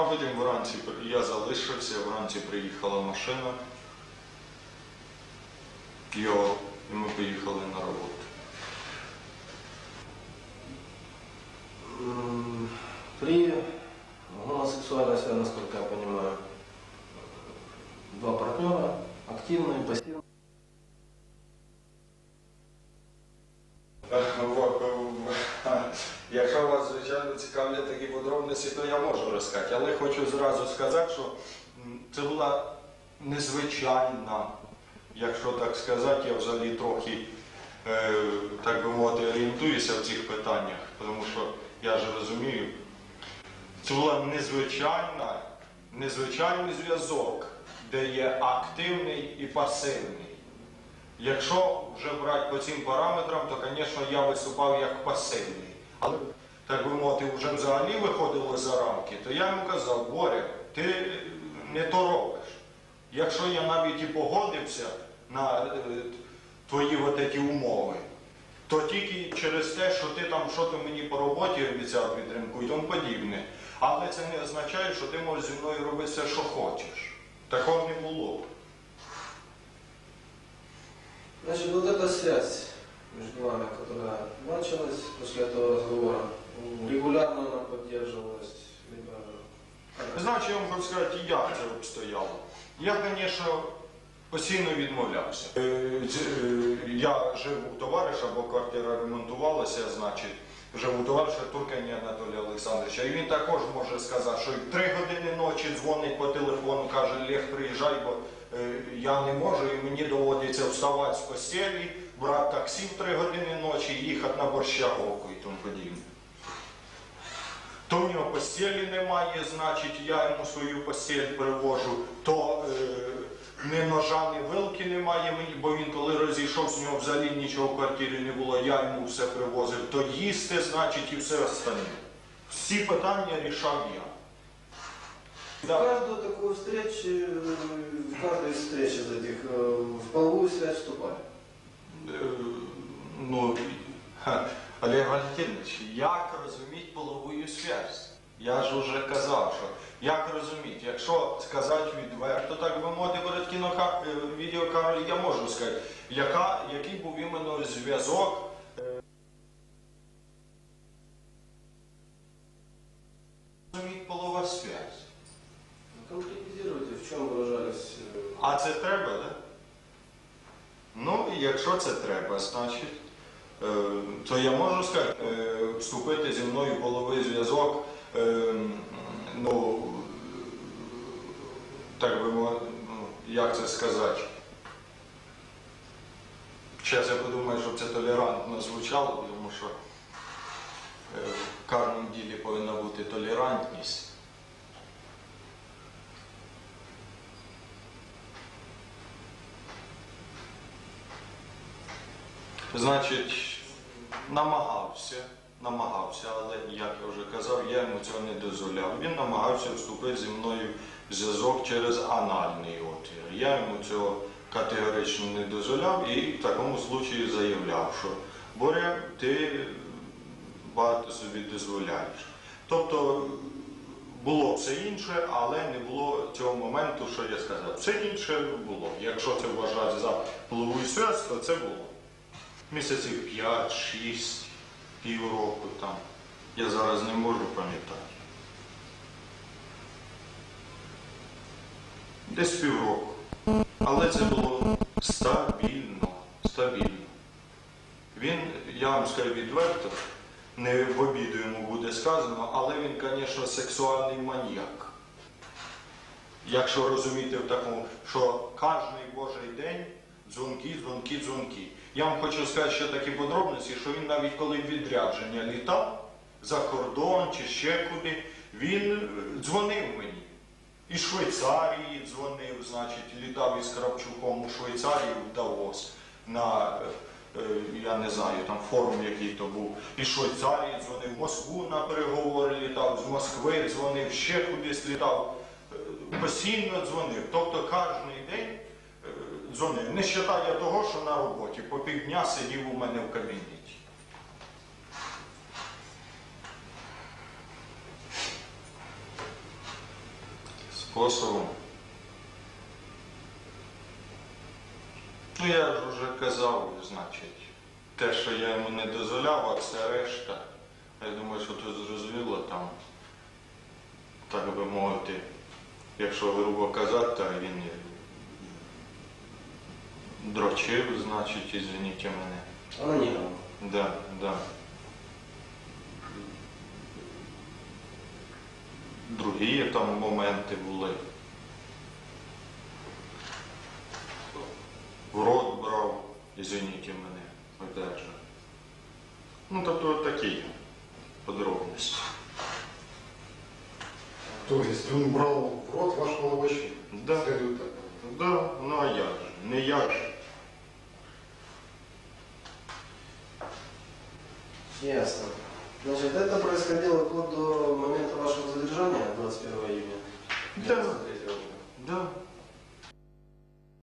А потім вранці я залишився, вранці приїхала машина. Його, і ми поїхали на роботу. При гомосексуальности, насколько я понимаю, два партнера, активные, пассивные. Вот, е, Якщо вас, звичайно, цікавлять такі подробності, то я можу розказати. Але хочу зразу сказати, що це була незвичайна, якщо так сказати, я взагалі трохи, е, так би мовити, орієнтуюся в цих питаннях, тому що я ж розумію, це була незвичайна, незвичайний зв'язок, де є активний і пасивний. Якщо вже брати по цим параметрам, то, звісно, я виступав як пасивний. Так би мовити, вже взагалі виходило за рамки, то я йому казав, Боря, ти не то робиш. Якщо я навіть і погодився на е, твої от умови, то тільки через те, що ти там що-то мені по роботі обіцяв підтримку і тому подібне. Але це не означає, що ти можеш зі мною робити все, що хочеш. Такого не було. Значит, вот эта связь между вами, которая началась после этого разговора, м, регулярно она поддерживалась, либо... Знаєш, я вам хочу сказати, як це обстояло. Я, звісно, постійно відмовлявся. Е, з- е, Я жив у товариша, бо квартира ремонтувалася, значить, жив у товариша Туркані Анатолія Олександровича. І він також може сказати, що в три години ночі дзвонить по телефону, каже, Лех, приїжджай, бо е, я не можу, і мені доводиться вставати з постелі, брати таксі в три години ночі, їхати на Борщаговку і тому подібне. То в нього постелі немає, значить я йому свою постель привожу, то е, ні ножа, ні вилки немає мені, бо він коли розійшов, з нього взагалі нічого в квартирі не було, я йому все привозив, то їсти, значить, і все остальне. Всі питання рішав я. В Да. каждую такую встречу, э, в каждой встрече из этих э, в половую связь вступали. Е, Ну, ха, Олег Валентинович, як розуміти половую связь? Я ж уже казав, що як розуміти, якщо сказати відверто, так би мовити, перед кінока е, я можу сказати, яка, який був іменно зв'язок. е, Розуміти полова связь. Конкретизируйте, в чем выражались... э, А це треба, так? Да? Ну, і якщо це треба, значить, е, то я можу сказати, е, вступити зі мною в половий зв'язок, е, ну, так би мовити, ну, як це сказати. Зараз я подумаю, щоб це толерантно звучало, тому що е, в кожному ділі повинна бути толерантність. Значить, намагався, намагався, але як я вже казав, я йому цього не дозволяв. Він намагався вступити зі мною в зв'язок через анальний отвір. Я йому цього категорично не дозволяв і в такому случаї заявляв, що Боря, ти багато собі дозволяєш. Тобто було все інше, але не було цього моменту, що я сказав. Все інше було. Якщо це вважати за полову связь, то це було місяців 5-6, півроку там. Я зараз не можу пам'ятати. Десь півроку. Але це було стабільно, стабільно. Він, я вам скажу відверто, не в обіду йому буде сказано, але він, звісно, сексуальний маніяк. Якщо розуміти в такому, що кожний божий день дзвонки, дзвонки, дзвонки. Я вам хочу сказати ще такі подробності, що він навіть коли відрядження літав за кордон чи ще куди, він е, дзвонив мені. Із Швейцарії дзвонив, значить, літав із Кравчуком у Швейцарію в Давос на, е, е, я не знаю, там форум який то був. Із Швейцарії дзвонив, в Москву на переговори літав, з Москви дзвонив, ще кудись літав. Постійно дзвонив. Тобто кожен день е. Не вважає того, що на роботі по півдня сидів у мене в кабінеті. способом. Ну, я ж вже казав, значить, те, що я йому не дозволяв, а це решта. Я думаю, що тут зрозуміло там, так би мовити, якщо грубо казати, то він дрочив, значить, извините мене. Анонировал. Да, да. Другі там моменти були. В рот брав, извините мене, опять же. Ну, тобто такі подробності. То есть он брал в рот ваш молочник? Да. Следует так. Да, ну а як же? Не як же. Ясно. Значит, это происходило вплоть до момента вашего задержания 21 июня Да. 23 года. Да,